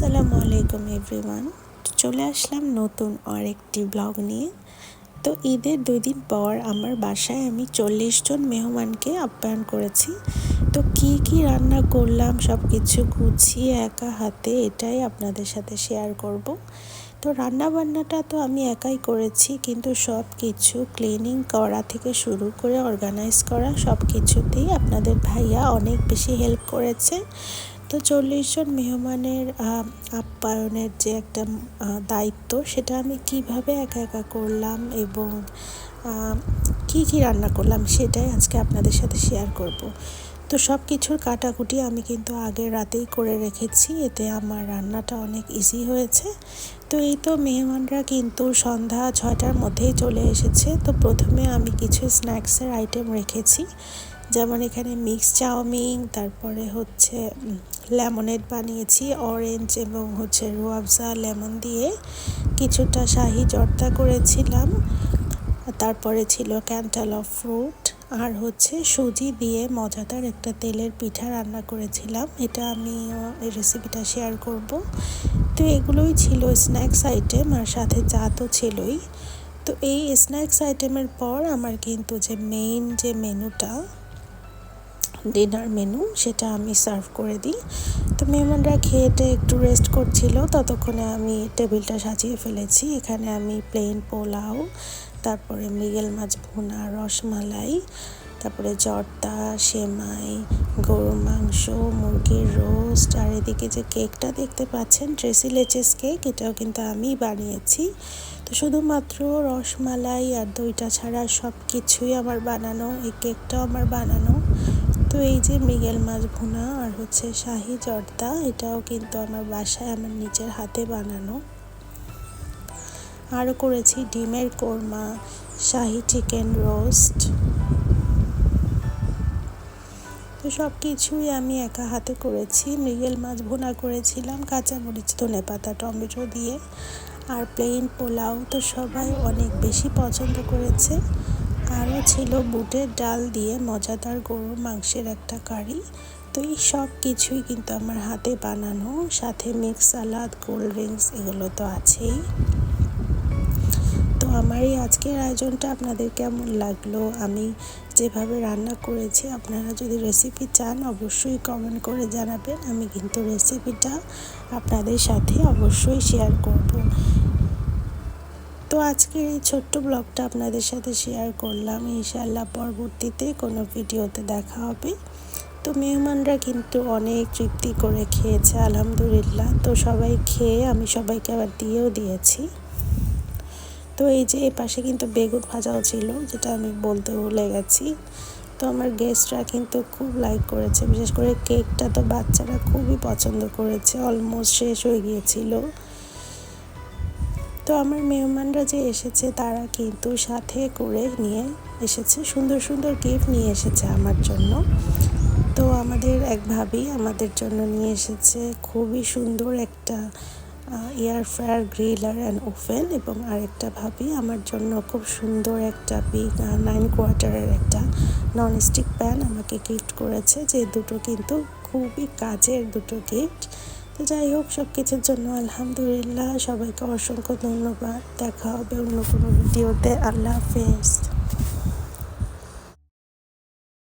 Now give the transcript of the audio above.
আসসালামু আলাইকুম এভরিওয়ান। চলে আসলাম নতুন আরেকটি ব্লগ নিয়ে। তো ঈদের দুই দিন পর আমার বাসায় আমি চল্লিশ জন মেহমানকে আপ্যায়ন করেছি। তো কি কি রান্না করলাম সব কিছু গুছিয়ে একা হাতে এটাই আপনাদের সাথে শেয়ার করব। তো রান্না বান্নাটা তো আমি একাই করেছি, কিন্তু সব কিছু ক্লিনিং করা থেকে শুরু করে অর্গানাইজ করা সব কিছুতেই আপনাদের ভাইয়া অনেক বেশি হেল্প করেছে। তো চল্লিশ জন মেহমানের আপ্যায়নের যে একটা দায়িত্ব, সেটা আমি কীভাবে একা একা করলাম এবং কি কি রান্না করলাম সেটাই আজকে আপনাদের সাথে শেয়ার করব। তো সব কিছুর কাটাকুটি আমি কিন্তু আগের রাতেই করে রেখেছি, এতে আমার রান্নাটা অনেক ইজি হয়েছে। তো এই তো মেহমানরা কিন্তু সন্ধ্যা ছয়টার মধ্যেই চলে এসেছে, তো প্রথমে আমি কিছু স্ন্যাক্সের আইটেম রেখেছি। যেমন এখানে মিক্স চাউমিন, তারপরে হচ্ছে লেমনেড বানিয়েছি অরেঞ্জ এবং হচ্ছে রুয়াবজা লেমন দিয়ে কিছুটা শাহি জর্দা করেছিলাম। তারপরে ছিল ক্যান্টাল অফ ফ্রুট আর হচ্ছে সুজি দিয়ে মজাদার একটা তেলের পিঠা রান্না করেছিলাম। এটা আমি এই রেসিপিটা শেয়ার করব। তো এগুলোই ছিল স্ন্যাক্স আইটেম আর সাথে চা তো ছিলই। তো এই স্ন্যাক্স আইটেমের পর আমার কিন্তু যে মেইন যে মেনুটা ডিনার মেনু সেটা আমি সার্ভ করে দিই। তো মেহমানরা খেয়েটে একটু রেস্ট করছিল, ততক্ষণে আমি টেবিলটা সাজিয়ে ফেলেছি। এখানে আমি প্লেন পোলাও, তারপরে মৃগেল মাছ ভুনা, রসমালাই, তারপরে জর্দা, সেমাই, গরুর মাংস, মুরগির রোস্ট আর এদিকে যে কেকটা দেখতে পাচ্ছেন ট্রেসি লেচেস কেক এটাও কিন্তু আমি বানিয়েছি। তো শুধুমাত্র রসমালাই আর দইটা ছাড়া সব কিছুই আমার বানানো, এই কেকটাও আমার বানানো। তো এই যে মৃগেল মাছ ভুনা আর হচ্ছে শাহি জর্দা, এটাও কিন্তু আমার বাসায় আমার নিজের হাতে বানানো। আরও করেছি ডিমের কোরমা, শাহি চিকেন রোস্ট। তো সব কিছুই আমি একা হাতে করেছি। মৃগেল মাছ ভুনা করেছিলাম কাঁচামরিচ ধনে পাতা, টমেটো দিয়ে। আর প্লেন পোলাও তো সবাই অনেক বেশি পছন্দ করেছে। আরও ছিল বুটের ডাল দিয়ে মজাদার গরুর মাংসের একটা কারি। তো এই সব কিছুই কিন্তু আমার হাতে বানানো, সাথে মিক্স সালাদ, কোল্ড ড্রিঙ্কস এগুলো তো আছেই। তো আমার এই আজকের আয়োজনটা আপনাদের কেমন লাগল? আমি যেভাবে রান্না করেছি, আপনারা যদি রেসিপি চান, অবশ্যই কমেন্ট করে জানাবেন। আমি কিন্তু রেসিপিটা আপনাদের সাথে অবশ্যই শেয়ার করব। তো আজকের এই ছোট্ট ব্লগটা আপনাদের সাথে শেয়ার করলাম। ইনশাল্লাহ পরবর্তীতে কোনো ভিডিওতে দেখা হবে। তো মেহমানরা কিন্তু অনেক তৃপ্তি করে খেয়েছে, আলহামদুলিল্লাহ। তো সবাই খেয়ে আমি সবাইকে আবার দিয়েও দিয়েছি। তো এই যে এ পাশে কিন্তু বেগুন ভাজাও ছিল, যেটা আমি বলতে ভুলে গেছি। তো আমার গেস্টরা কিন্তু খুব লাইক করেছে, বিশেষ করে কেকটা তো বাচ্চারা খুবই পছন্দ করেছে অলমোস্ট শেষ হয়ে গিয়েছিল। তো আমার মেহমানরা যে এসেছে, তারা কিন্তু সাথে করে নিয়ে এসেছে, সুন্দর সুন্দর গিফট নিয়ে এসেছে আমার জন্য। তো আমাদের এক ভাবি আমাদের জন্য নিয়ে এসেছে খুবই সুন্দর একটা air fryer griller and oven এবং আরেকটা ভাবি আমার জন্য খুব সুন্দর একটা বিগ নাইন কোয়ার্টারের একটা ননস্টিক প্যান আমাকে গিফট করেছে, যে দুটো কিন্তু খুবই কাজের দুটো গিফট যাই হোক সব কিছুর জন্য আলহামদুলিল্লাহ। সবাইকে অসংখ্য ধন্যবাদ। দেখা হবে অন্য কোনো ভিডিওতে। আল্লাহ হাফেজ।